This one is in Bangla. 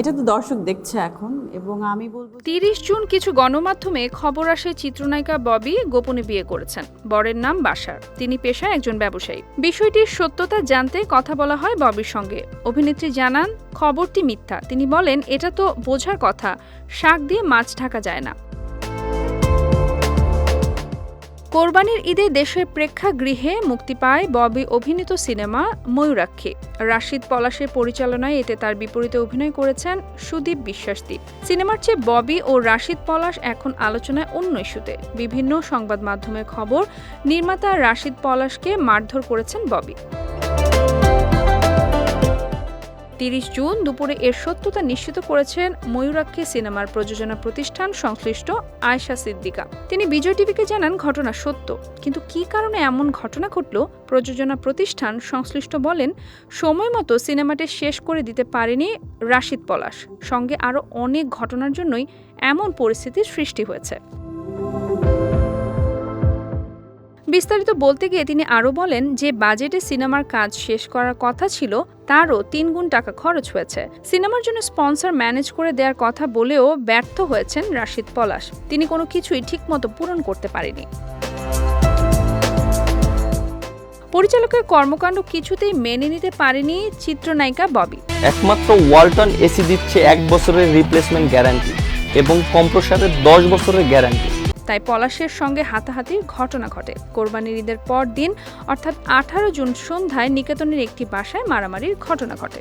এটা তো দর্শক দেখছে এখন, এবং আমি বলব তিরিশ জুন কিছু গণমাধ্যমে খবর আসে চিত্রনায়িকা ববি গোপনে বিয়ে করেছেন। বরের নাম বাসার তিনি পেশায় একজন ব্যবসায়ী। বিষয়টির সত্যতা জানতে কথা বলা হয় ববির সঙ্গে। অভিনেত্রী জানান, খবরটি মিথ্যা। তিনি বলেন, এটা তো বোঝার কথা। শাক দিয়ে মাছ ঢাকা যায় না। কোরবানির ঈদে দেশের প্রেক্ষাগৃহে মুক্তি পায় ববি অভিনীত সিনেমা ময়ূরাক্ষী। রাশিদ পলাশের পরিচালনায় এতে তার বিপরীতে অভিনয় করেছেন সুদীপ বিশ্বাসদীপ। সিনেমার চেয়ে ববি ও রাশিদ পলাশ এখন আলোচনায় অন্য ইস্যুতে। বিভিন্ন সংবাদ মাধ্যমের খবর, নির্মাতা রাশিদ পলাশকে মারধর করেছেন ববি। তিরিশ জুন দুপুরে এর সত্যতা নিশ্চিত করেছেন ময়ূরাক্ষী সিনেমার প্রযোজনা প্রতিষ্ঠান সংশ্লিষ্ট আয়শা সিদ্দিকা। তিনি বিজয় টিভিকে জানান, ঘটনা সত্য। কিন্তু কী কারণে এমন ঘটনা ঘটল? প্রযোজনা প্রতিষ্ঠান সংশ্লিষ্ট বলেন, সময় মতো সিনেমাটি শেষ করে দিতে পারেনি রাশিদ পলাশ। সঙ্গে আরও অনেক ঘটনার জন্যই এমন পরিস্থিতির সৃষ্টি হয়েছে। বিস্তারিত বলতে গিয়ে তিনি আরও বলেন যে বাজেটে সিনেমার কাজ শেষ করার কথা ছিল, তারও তিন গুণ টাকা খরচ হয়েছে। সিনেমার জন্য স্পন্সর ম্যানেজ করে দেওয়ার কথা বলেও ব্যর্থ হয়েছেন রাশিদ পলাশ। তিনি কোনো কিছুই ঠিকমতো পূরণ করতে পারেনি। পরিচালকের কর্মকাণ্ড কিছুতেই মেনে নিতে পারেনি চিত্রনায়িকা ববি। একমাত্র ওয়ালটন এসি দিচ্ছে এক বছরের রিপ্লেসমেন্ট গ্যারান্টি এবং কম্প্রসারের দশ বছরের গ্যারান্টি তাই পলাশের সঙ্গে হাতাহাতির ঘটনা ঘটে। কোরবানির ঈদের পর দিন অর্থাৎ আঠারো জুন সন্ধ্যায় নিকেতনের একটি বাসায় মারামারির ঘটনা ঘটে।